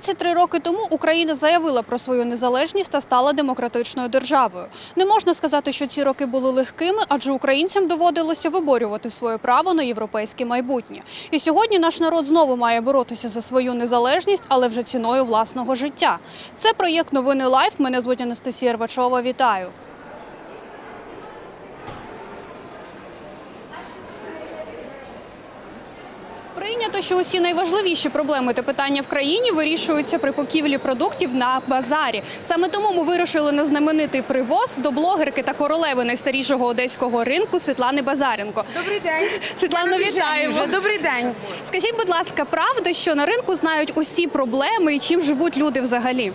33 роки тому Україна заявила про свою незалежність та стала демократичною державою. Не можна сказати, що ці роки були легкими, адже українцям доводилося виборювати своє право на європейське майбутнє. І сьогодні наш народ знову має боротися за свою незалежність, але вже ціною власного життя. Це проєкт Новини Лайф. Мене звуть Анастасія Рвачова. Вітаю. Прийнято, що усі найважливіші проблеми та питання в країні вирішуються при поківлі продуктів на базарі. Саме тому ми вирушили на знаменитий привоз до блогерки та королеви найстарішого одеського ринку Світлани Базаренко. Добрий день. Світлана, вітаємо. Вже. Добрий день. Скажіть, будь ласка, правда, що на ринку знають усі проблеми і чим живуть люди взагалі?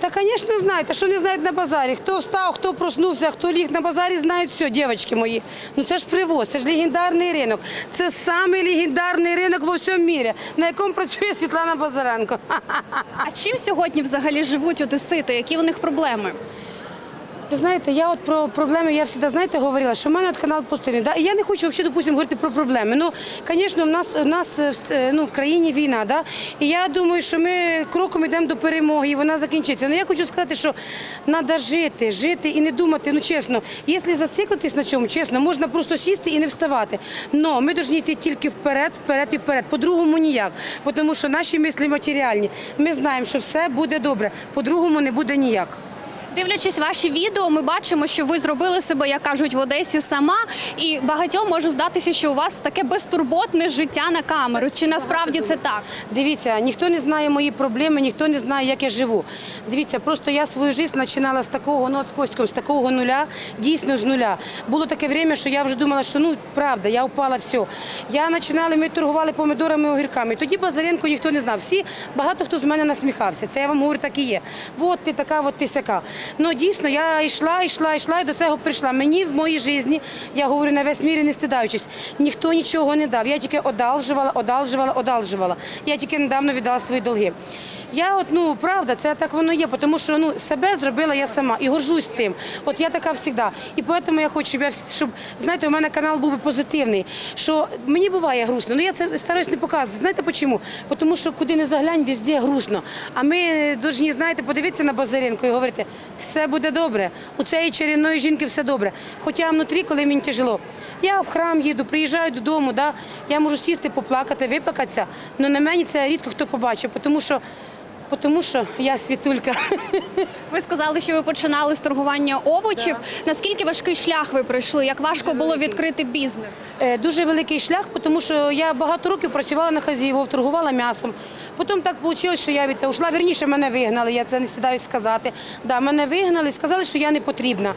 Та, звісно, знаєте, що не знають на базарі. Хто встав, хто проснувся, хто ліг на базарі, знають все, дівчатки мої. Ну це ж привоз, це ж легендарний ринок. Це самий легендарний ринок во всьому мірі, на якому працює Світлана Базаренко. А чим сьогодні взагалі живуть одесити? Які у них проблеми? Ви знаєте, я от про проблеми я завжди, знаєте, говорила, що в мене канал постійний. Да? І я не хочу взагалі, допустим, говорити про проблеми. Ну, звісно, в нас, в нас е, е, ну, в країні війна, да? і я думаю, що ми кроком йдемо до перемоги, і вона закінчиться. Ну я хочу сказати, що треба жити, жити і не думати, ну чесно, якщо зациклитись на цьому, чесно, можна просто сісти і не вставати. Но ми повинні йти тільки вперед, вперед і вперед. По-другому ніяк. Тому що наші мислі матеріальні. Ми знаємо, що все буде добре, по-другому не буде ніяк. Дивлячись ваші відео, ми бачимо, що ви зробили себе, як кажуть, в Одесі сама, і багатьом може здатися, що у вас таке безтурботне життя на камеру. Чи насправді це так? Дивіться, ніхто не знає мої проблеми, ніхто не знає, як я живу. Дивіться, просто я свою життя починала з такого, ну з Костьком, з такого нуля, дійсно з нуля. Було таке время, що я вже думала, що ну правда, я впала все. Я починала, ми торгували помидорами, огірками. Тоді Базаренко ніхто не знав. Всі багато хто з мене насміхався. Це я вам говорю, так і є. От ти така, от ти сяка. Ну дійсно, я йшла, йшла, йшла і до цього прийшла. Мені в моїй житті, я говорю на весь мір, не стидаючись, ніхто нічого не дав. Я тільки одалжувала, одалжувала, одалжувала. Я тільки недавно віддала свої долги. Я от, ну, правда, це так воно є, тому що ну, себе зробила я сама і горжусь цим. От я така завжди. І тому я хочу, щоб, я, щоб, знаєте, у мене канал був би позитивний, що мені буває грустно, ну я це стараюсь не показувати. Знаєте чому? Тому що куди не заглянь, везде грустно. А ми повинні, знаєте, подивитися на Базаренко і говорити, все буде добре, у цієї чарівної жінки все добре. Хоча внутрі, коли мені тяжело, я в храм їду, приїжджаю додому, да, я можу сісти, поплакати, виплакатися, але на мені це рідко хто побачив, тому що тому що я світулька. Ви сказали, що ви починали з торгування овочів. Наскільки важкий шлях ви пройшли? Як важко було відкрити бізнес? Е, Дуже великий шлях, тому що я багато років працювала на хазіївов, торгувала м'ясом. Потім так вийшло, що я від ушла. Вірніше мене вигнали, я це не стидаюсь сказати. Да, мене вигнали, сказали, що я не потрібна.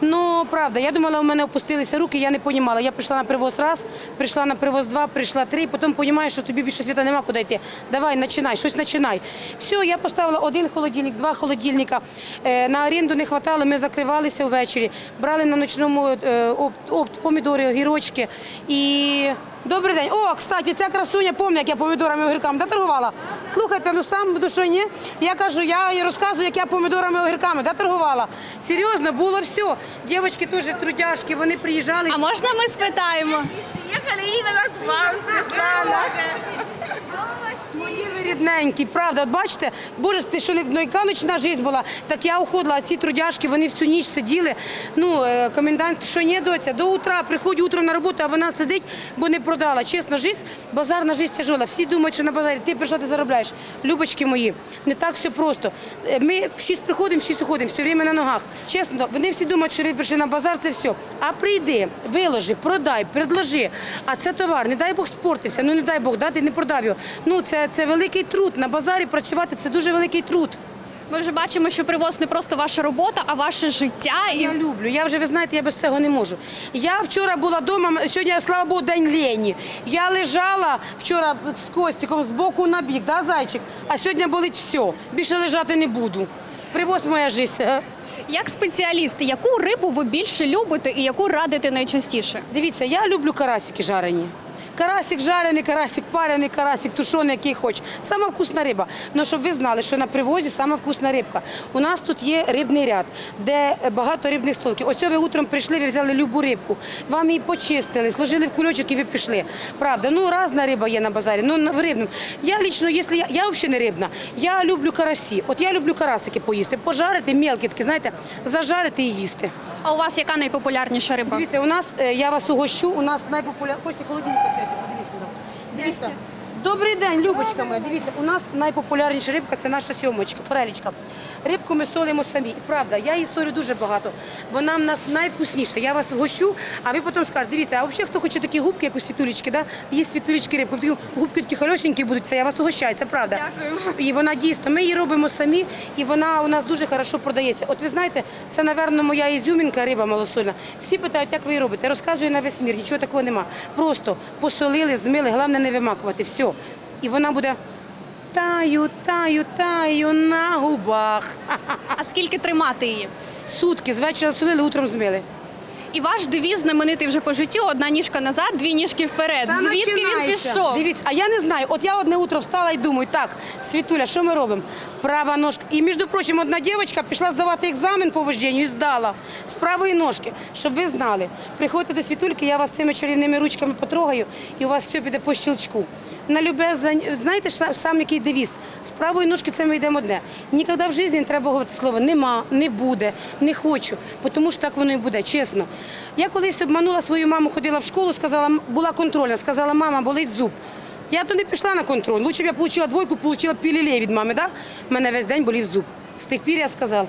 Ну, правда, я думала, у мене опустилися руки, я не розуміла. Я прийшла на привоз раз, прийшла на привоз два, прийшла три, потім розумію, що тобі більше світа нема куди йти. Давай, починай, щось починай. Все, я поставила один холодильник, два холодильника. Е, На оренду не вистачало, ми закривалися ввечері, брали на ночному е, опт, опт помідори, огірочки. І добрий день. О, кстати, ця красуня, пам'ятаю, як я помідорами і огірками да, торгувала. Слухайте, ну сам душу ні. Я кажу, я їй розказую, як я помідорами і огірками да, торгувала. Серйозно, було все. Дівчатки теж трудяшки, вони приїжджали. А можна ми спитаємо? Приехали именно к вам, Светлана. Мої ви рідненькі, правда, от бачите, боже, ти що не ну, ночна життя була, так я уходила, а ці трудяшки, вони всю ніч сиділи. Ну, е, комендант, що ні, доця, до утра, приходь утром на роботу, а вона сидить, бо не продала. Чесно, життя, базарна життя тяжела. Всі думають, що на базарі ти прийшла, ти заробляєш. Любочки мої, не так все просто. Е, Ми шість приходимо, шість уходимо, все время на ногах. Чесно, вони всі думають, що ви прийшли на базар, це все. А прийди, виложи, продай, предложи. А це товар, не дай Бог спортився, ну не дай Бог, да, ти не продав його. Ну це, це великий труд. На базарі працювати це дуже великий труд. Ми вже бачимо, що привоз не просто ваша робота, а ваше життя. І Я люблю. Я вже ви знаєте, я без цього не можу. Я вчора була вдома, сьогодні, слава Богу, день лені. Я лежала вчора з Костіком з боку на бік, да, зайчик? А сьогодні болить все. Більше лежати не буду. Привоз моя життя. як спеціалісти, яку рибу ви більше любите і яку радите найчастіше? Дивіться, я люблю карасики жарені. Карасик жарений, карасик парений, карасик тушений, який хочеш. Сама вкусна риба. Ну, щоб ви знали, що на привозі сама вкусна рибка. У нас тут є рибний ряд, де багато рибних столиків. Ось ви утром прийшли, ви взяли любу рибку, вам її почистили, сложили в кульочок і ви пішли. Правда, ну різна риба є на базарі, ну в рибному. Я лічно, якщо я, я взагалі не рибна, я люблю карасі. От я люблю карасики поїсти, пожарити, мелкі такі, знаєте, зажарити і їсти. А у вас яка найпопулярніша риба? Дивіться, у нас, е, я вас угощу, у нас найпопулярніше, хочете холодильник відкрити, подивіться сюди. Дивіться. Добрий день, Любочка моя. Дивіться, у нас найпопулярніша рибка це наша сьомочка, форелічка. Рибку ми солимо самі. І правда, я її солю дуже багато. Вона в нас найвкусніша. Я вас вгощу, а ви потім скажете, дивіться, а взагалі хто хоче такі губки, як у світулечки, да? є світулечки рибки, такі губки такі холесенькі будуть, це я вас угощаю, це правда. Дякую. І вона дійсно, ми її робимо самі, і вона у нас дуже хорошо продається. От ви знаєте, це, напевно, моя ізюмінка, риба малосольна. Всі питають, як ви її робите. Розказую на весь мір, нічого такого нема. Просто посолили, змили, головне не вимакувати. Все. І вона буде таю, таю, таю на губах. А скільки тримати її? Сутки, з вечора солили, утром змили. І ваш девіз знаменитий вже по життю: одна ніжка назад, дві ніжки вперед. Та Звідки він починається. пішов? Дивіться, а я не знаю. От я одне утро встала і думаю, так, Світуля, що ми робимо? Права ножка. І між прочим, одна дівчинка пішла здавати екзамен по вождінню і здала з правої ножки, щоб ви знали. Приходьте до Світульки, я вас цими чарівними ручками потрогаю, і у вас все піде по щелчку. На любе знаєте сам- який девіз? З правої ножки це ми йдемо одне. Ніколи в житті не треба говорити слово нема, не буде, не хочу, тому що так воно і буде, чесно. Я колись обманула свою маму, ходила в школу, сказала, була контрольна, сказала, мама, болить зуб. Я то не пішла на контроль. Лучше б я отримала двойку, отримала пілілей від мами, да? Мене весь день болів зуб. З тих пір я сказала,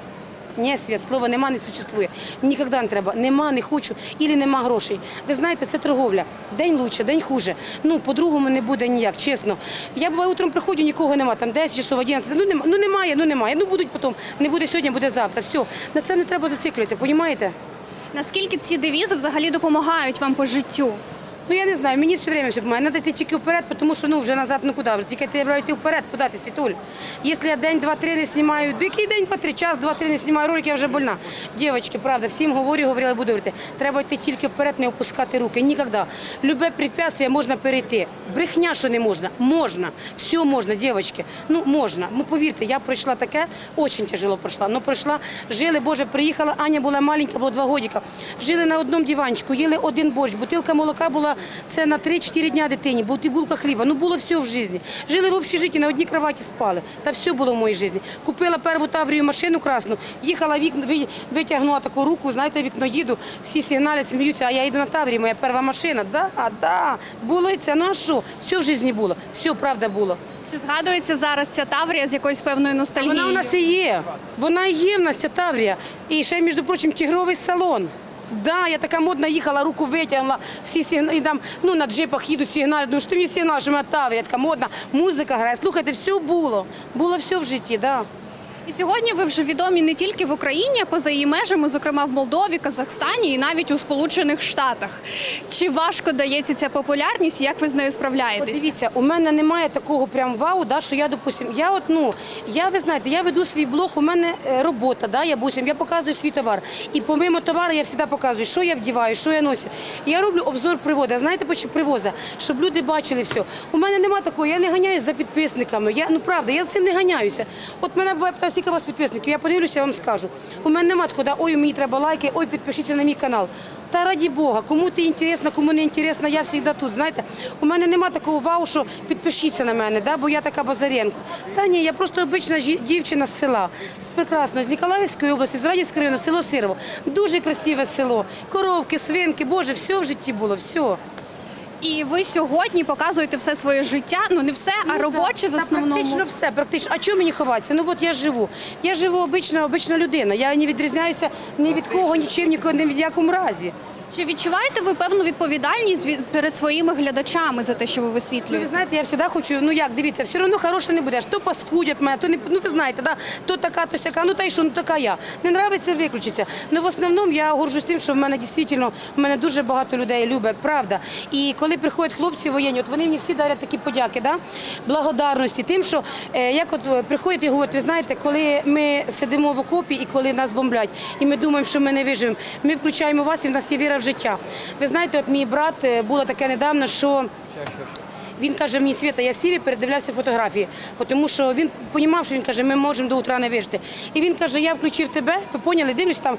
ні, світ, слова нема, не существує. Ніколи не треба. Нема, не хочу, ілі нема грошей. Ви знаєте, це торговля. День лучше, день хуже. Ну, по-другому не буде ніяк, чесно. Я буває утром приходжу, нікого нема, там 10 часов, 11. Ну, нема, ну немає, ну немає. Ну будуть потім. Не буде сьогодні, буде завтра. Все. На це не треба зациклюватися, розумієте? Наскільки ці девізи взагалі допомагають вам по життю? Ну я не знаю, мені все время все допомагає. Надо йти тільки вперед, тому що ну вже назад ну куди вже. Тільки треба йти вперед, куди ти, Світуль? Якщо я день, два-три не знімаю, ну, який день, два-три, час, два-три не знімаю ролик, я вже больна. Дівчатки, правда, всім говорю, говорила, буду говорити. Треба йти тільки вперед, не опускати руки. Ніколи. Любе препятствие можна перейти. Брехня, що не можна. Можна. Все можна, дівчатки. Ну, можна. Ну, повірте, я пройшла таке, дуже тяжело пройшла. Ну, пройшла, жили, Боже, приїхала, Аня була маленька, було два годика. Жили на одному диванчику, їли один борщ, бутилка молока була це на 3-4 дня дитині, і булка хліба. Ну, було все в житті. Жили в общежитті, на одній кроваті спали. Та все було в моїй житті. Купила перву таврію машину красну, їхала вікно, витягнула таку руку, знаєте, вікно їду, всі сигналять, сміються, а я йду на таврії, моя перша машина. Да, да, було і це. Ну а що? Все в житті було, все правда було. Чи згадується зараз ця таврія з якоюсь певною ностальгією? Вона у нас і є. Вона і є в нас ця Таврія. І ще, між прочим, тігровий салон. Да, я така модна їхала, руку витягнула, всі сигнали, і там, ну, на джипах їдуть сигнали. Ну, що ти мені сигнал, що в мене Таврія, така модна, музика грає. Слухайте, все було. Було все в житті, да. І сьогодні ви вже відомі не тільки в Україні, а поза її межами, зокрема в Молдові, Казахстані і навіть у Сполучених Штатах. Чи важко дається ця популярність? Як ви з нею справляєтесь? дивіться, у мене немає такого прям вау, да, що я, допустим, я от, ну, я, ви знаєте, я веду свій блог, у мене е, робота, да, я, допустим, я показую свій товар. І помимо товару я завжди показую, що я вдіваю, що я ношу. Я роблю обзор приводу. Знаєте, привоза? Щоб люди бачили все. У мене немає такого, я не ганяюсь за підписниками. Я, ну правда, я за цим не ганяюся. От мене буває скільки у вас підписників, я подивлюся, вам скажу. У мене немає такого, ой, мені треба лайки, ой, підпишіться на мій канал. Та раді Бога, кому ти інтересно, кому не інтересно, я завжди тут. Знаєте, у мене нема такого вау, що підпишіться на мене, да, бо я така Базаренко. Та ні, я просто обична дівчина з села, прекрасно, з Ніколаївської області, з Радівської району, село Сирово. Дуже красиве село. Коровки, свинки, Боже, все в житті було, все. І ви сьогодні показуєте все своє життя. Ну не все, а Ну, робоче в основному. Практично все, практично. А чому мені ховатися? Ну от я живу. Я живу обична, обична людина. Я не відрізняюся ні від кого, нічим, нікого, ні в якому разі. Чи відчуваєте ви певну відповідальність від- перед своїми глядачами за те, що ви Ну, ви висвітлюєте? знаєте, я завжди хочу, ну як, дивіться, все одно хороше не будеш. То паскудять мене, то не, ну ви знаєте, да, то така, то сяка, ну та й що, ну така я. Не нравиться, виключиться. Ну в основному я горжусь тим, що в мене дійсно, в мене дуже багато людей любить, правда. І коли приходять хлопці воєнні, от вони мені всі дарять такі подяки, да? благодарності тим, що е, як от е, приходять і говорять, ви знаєте, коли ми сидимо в окопі і коли нас бомблять, і ми думаємо, що ми не виживемо, ми включаємо вас, і в нас є віра в життя. Ви знаєте, от мій брат е, було таке недавно, що він каже мені, Свята, я сів і передивлявся фотографії, тому що він розумів, що він каже, ми можемо до утра не вижити. І він каже, я включив тебе, ви поняли, дивлюсь там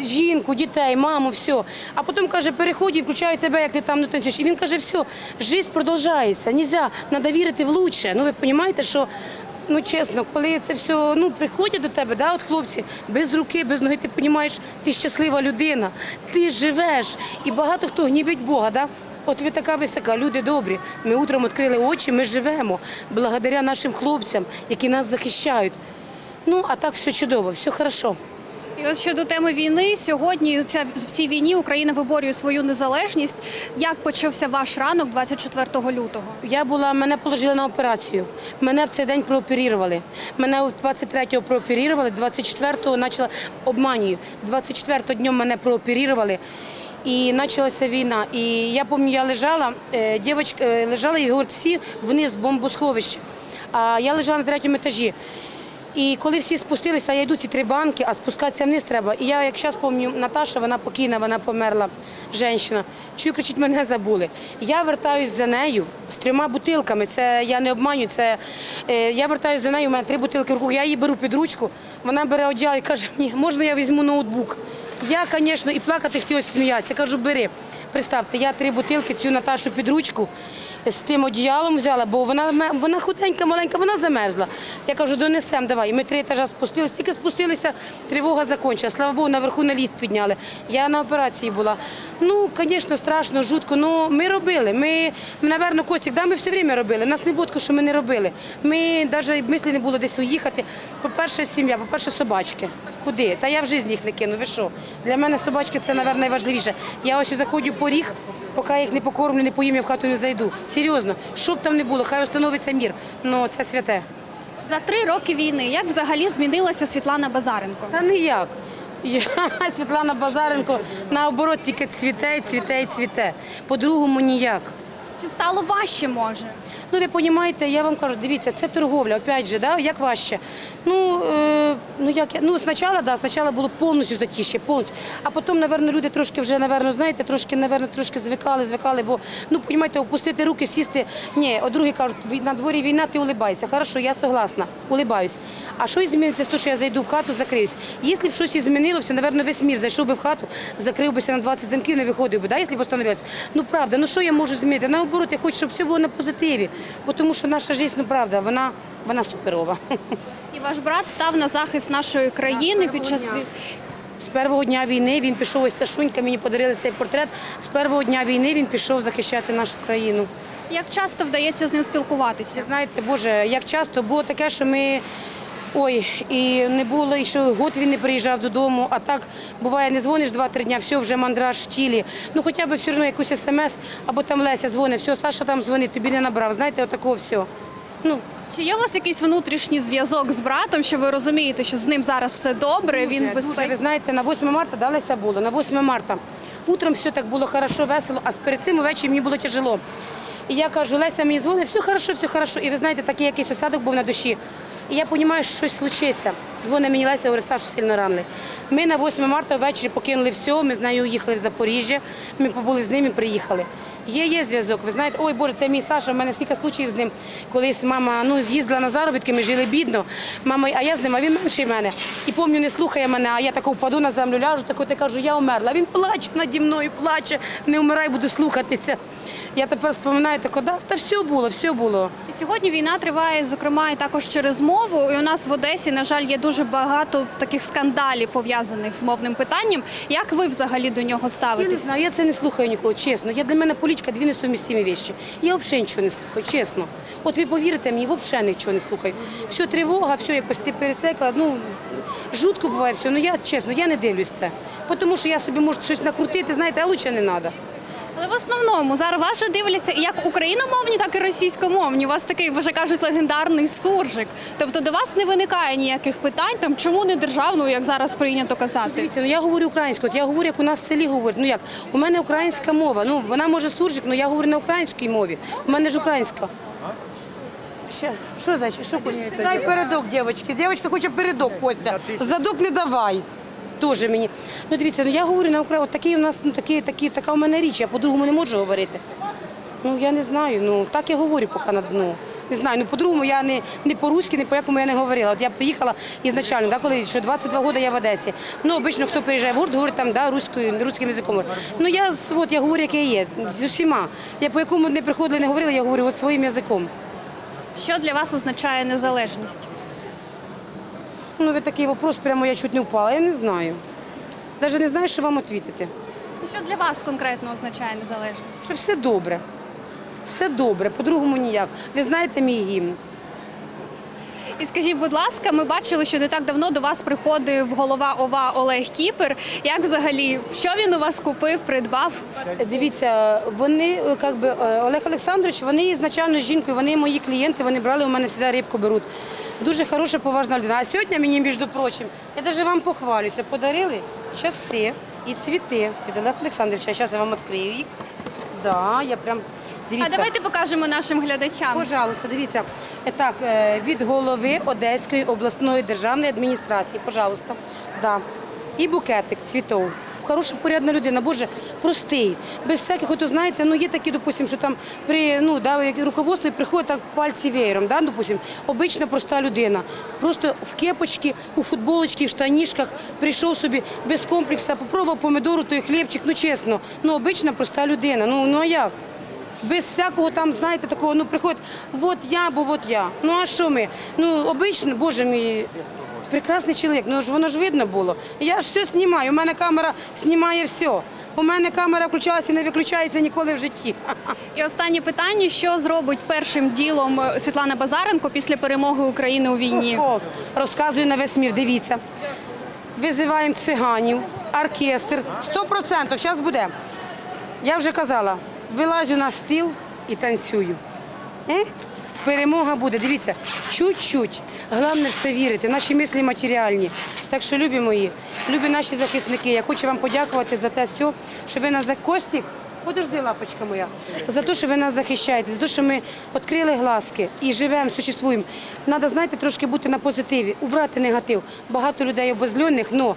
жінку, дітей, маму, все. А потім каже, і включаю тебе, як ти там ну, танцюєш. І він каже, все, життя продовжується, нельзя, треба вірити в лучше. Ну ви розумієте, що Ну чесно, коли це все ну приходять до тебе, да, от хлопці, без руки, без ноги, ти розумієш, ти щаслива людина, ти живеш. І багато хто гнівить Бога, да? От ви така висока, люди добрі. Ми утром відкрили очі, ми живемо благодаря нашим хлопцям, які нас захищають. Ну, а так все чудово, все хорошо. І от щодо теми війни, сьогодні ця в цій війні Україна виборює свою незалежність. Як почався ваш ранок 24 лютого? Я була, мене положили на операцію. Мене в цей день прооперували. Мене 23-го прооперували, 24-го почала обманюю. 24-го днем мене прооперували. І почалася війна. І я пам'ятаю, я лежала, е, дівчинка е, лежала і говорить, всі вниз бомбосховище. А я лежала на третьому етажі. І коли всі спустилися, я йду ці три банки, а спускатися вниз треба. І я, як зараз пам'ятаю, Наташа, вона покійна, вона померла, жінка. Чую, кричить, мене забули. Я вертаюсь за нею з трьома бутилками. Це я не обманю. Це е, я вертаюсь за нею, у мене три бутилки в руках. Я її беру під ручку. Вона бере одяг і каже, мені, можна я візьму ноутбук? Я, звісно, і плакати хотілося сміятися. Кажу, бери. Представте, я три бутилки цю Наташу під ручку з тим одіялом взяла, бо вона, вона худенька, маленька, вона замерзла. Я кажу, донесемо, давай. І Ми три етажа спустилися, тільки спустилися, тривога закінчилася. Слава Богу, наверху на ліфт підняли. Я на операції була. Ну, звісно, страшно, жутко, але ми робили. Ми, напевно, Костік, да, ми все время робили. Нас не такого, що ми не робили. Ми навіть мислі не було десь уїхати. По-перше, сім'я, по-перше, собачки. Куди? Та я в житті їх не кину. Ви що? Для мене собачки це, мабуть, найважливіше. Я ось заходжу по ріг, поки я їх не покормлю, не поїм, я в хату не зайду. Серйозно, що б там не було, хай встановиться мір. Ну, це святе. За три роки війни як взагалі змінилася Світлана Базаренко? Та ніяк. Я, Світлана Базаренко, наоборот, тільки цвіте, цвіте цвіте. По-другому ніяк. Чи стало важче може? Ну, ви розумієте, я вам кажу, дивіться, це торговля, опять же, да, як важче. Ну, е, ну, як, я- ну спочатку, да, спочатку було повністю затіще, повністю. А потім, напевно, люди трошки вже, напевно, знаєте, трошки, напевно, трошки звикали, звикали, бо, ну, розумієте, опустити руки, сісти, ні, от другі кажуть, «Вій- на дворі війна, ти улибайся. Хорошо, я согласна, улибаюсь. А що зміниться з того, що я зайду в хату, закриюсь? Якщо б щось і змінилося, напевно, весь мір зайшов би в хату, закрив бися на 20 замків, не виходив би, да, якщо б остановився. Ну, правда, ну що я можу змінити? Наоборот, я хочу, щоб все було на позитиві, тому що наша життя, ну, правда, вона, вона суперова. І ваш брат став на захист нашої країни під час війни. З першого дня війни він пішов, ось ця шунька, мені подарили цей портрет. З першого дня війни він пішов захищати нашу країну. Як часто вдається з ним спілкуватися? Знаєте, Боже, як часто було таке, що ми. Ой, і не було, і що год він не приїжджав додому, а так буває, не дзвониш два-три дня, все, вже мандраж в тілі. Ну хоча б все одно якусь смс, або там Леся дзвонить, все, Саша там дзвонить, тобі не набрав. Знаєте, отакого все. Ну, Чи є у вас якийсь внутрішній зв'язок з братом, що ви розумієте, що з ним зараз все добре, він Дуже, дуже. Ви знаєте, на 8 марта да, Леся було, на 8 марта. Утром все так було хорошо, весело, а перед цим увечері мені було тяжело. І я кажу, Леся мені дзвонить, все хорошо, все хорошо. І ви знаєте, такий якийсь осадок був на душі. І я розумію, що щось случиться. Дзвонить мені Леся, говорить, Сашу сильно ранили. Ми на 8 марта ввечері покинули все, ми з нею уїхали в Запоріжжя, ми побули з ним і приїхали. Є, є зв'язок. Ви знаєте, ой Боже, це мій Саша. У мене скільки случаїв з ним. Колись мама ну, їздила на заробітки, ми жили бідно. Мама, а я з ним, а він менший мене. І пам'ятаю, не слухає мене, а я тако впаду на землю, ляжу, тако я кажу, я умерла. Він плаче наді мною, плаче, не вмирай, буду слухатися. Я тепер споминаю, тако, да, та все було, все було. Сьогодні війна триває, зокрема, і також через мову. І у нас в Одесі, на жаль, є дуже багато таких скандалів пов'язаних з мовним питанням. Як ви взагалі до нього Я не знаю, я це не слухаю нікого, чесно. Я для мене політика дві несумістимі речі. Я взагалі нічого не слухаю, чесно. От ви повірите мені, взагалі нічого не слухаю. Все тривога, все якось ти перецекла. Ну жутко буває все. Ну я чесно, я не дивлюсь це. Тому що я собі можу щось накрутити, знаєте, а лучше не треба. Але в основному зараз вас же дивляться як україномовні, так і російськомовні. У вас такий, вже кажуть, легендарний суржик. Тобто до вас не виникає ніяких питань, там чому не державною, як зараз прийнято казати. Дивіться, ну я говорю українською, от я говорю, як у нас в селі говорять. Ну як? У мене українська мова. Ну вона може суржик, але я говорю на українській мові. У мене ж українська. Ще, що значить? Що Дай передок, дівчатки. Дівчатка хоче передок, Костя. Задок не давай. Теж мені. Ну дивіться, ну я говорю на Україні, от такий у нас, ну такі, такі, така у мене річ, я по-другому не можу говорити. Ну я не знаю, ну так я говорю поки на ну. Не знаю, ну по-другому я не, не по-руськи, не по-якому я не говорила. От я приїхала ізначально, да, коли що 22 роки я в Одесі. Ну, обично, хто приїжджає в гурт, говорить там, да, руською, руським язиком. Ну я от, я говорю, як я є, з усіма. Я по якому не приходила, не говорила, я говорю от своїм язиком. Що для вас означає незалежність? Ну, ви такий вопрос, прямо я чуть не впала, я не знаю. Навіть не знаю, що вам відповідати. Що для вас конкретно означає незалежність? Що все добре. Все добре, по-другому ніяк. Ви знаєте мій гімн? І скажіть, будь ласка, ми бачили, що не так давно до вас приходив голова ОВА Олег Кіпер. Як взагалі, що він у вас купив, придбав? Дивіться, вони, е, як би, е, Олег Олександрович, вони ізначально з жінкою, вони мої клієнти, вони брали у мене завжди рибку беруть. Дуже хороша, поважна людина. А сьогодні мені, між прочим, я навіть вам похвалюся, подарили часи і цвіти від Олега Олександровича. Зараз я вам відкрию їх. Да, я прям, дивіться. А давайте покажемо нашим глядачам. Пожалуйста, дивіться. Е, Так, е, від голови Одеської обласної державної адміністрації, пожалуйста. Да. І букетик цвітов. Хороша, порядна людина, боже, простий, без всяких, ото знаєте, ну є такі, допустим, що там при ну да, як руководство приходить так пальці веєром, да, допустим, обична проста людина. Просто в кепочці, у футболочці, в штанішках прийшов собі без комплексу, попробував помидору, той хлібчик, ну чесно, ну обична проста людина. Ну, ну а як? Без всякого там, знаєте, такого, ну приходить, от я, бо от я. Ну а що ми? Ну, обично, боже мій, прекрасний чоловік, ну ж воно ж видно було. Я ж все знімаю, у мене камера знімає все. У мене камера включається і не виключається ніколи в житті. І останнє питання: що зробить першим ділом е, Світлана Базаренко після перемоги України у війні? О, розказую на весь мір, дивіться. Визиваємо циганів, оркестр. Сто процентів, зараз буде. Я вже казала, вилазю на стіл і танцюю. М? Перемога буде. Дивіться, чуть-чуть. Головне це вірити. Наші мислі матеріальні. Так що, любі мої, любі наші захисники, я хочу вам подякувати за те все, що ви нас за Костік. Подожди, лапочка моя, за те, що ви нас захищаєте, за те, що ми відкрили глазки і живемо, существуємо. Треба, знаєте, трошки бути на позитиві, убрати негатив. Багато людей обозльоних, але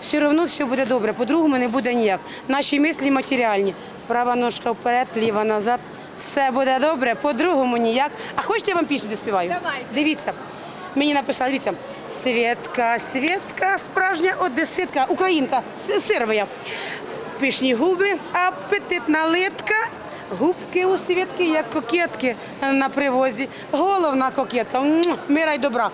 все одно все буде добре, по-другому не буде ніяк. Наші мислі матеріальні. Права ножка вперед, ліва назад. Все буде добре, по-другому ніяк. А хочете я вам пісню заспіваю? Давайте. Дивіться. Мені написали, дивіться. Свєтка, Свєтка, справжня одеситка, українка, с- сирова. Пишні губи, апетитна литка, губки у Свєтки, як кокетки на привозі. Головна кокетка. Мира й добра.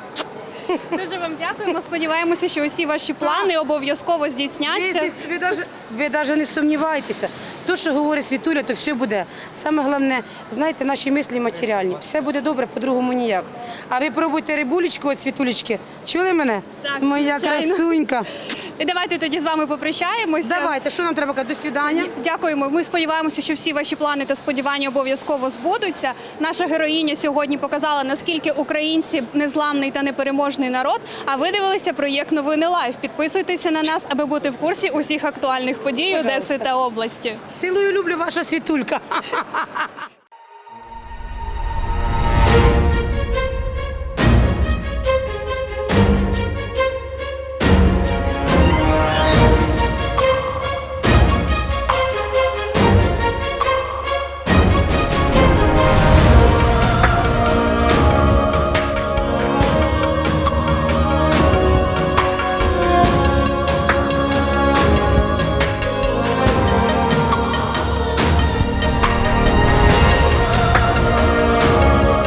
Дуже вам дякуємо. Сподіваємося, що усі ваші плани обов'язково здійсняться. ви, даже, ви даже не сумнівайтеся. То, що говорить Світуля, то все буде. Саме головне, знаєте, наші мислі матеріальні. Все буде добре, по-другому ніяк. А ви пробуйте рибулечку від Світулечки. Чули мене? Так, Моя звичайно. красунька. І давайте тоді з вами попрощаємося. Давайте, що нам треба казати? До свидання. Дякуємо. Ми сподіваємося, що всі ваші плани та сподівання обов'язково збудуться. Наша героїня сьогодні показала, наскільки українці незламний та непереможний народ. А ви дивилися проєкт Новини Лайв. Підписуйтеся на нас, аби бути в курсі усіх актуальних подій Пожалуйста. Одеси та області. Цілую, люблю ваша світулька.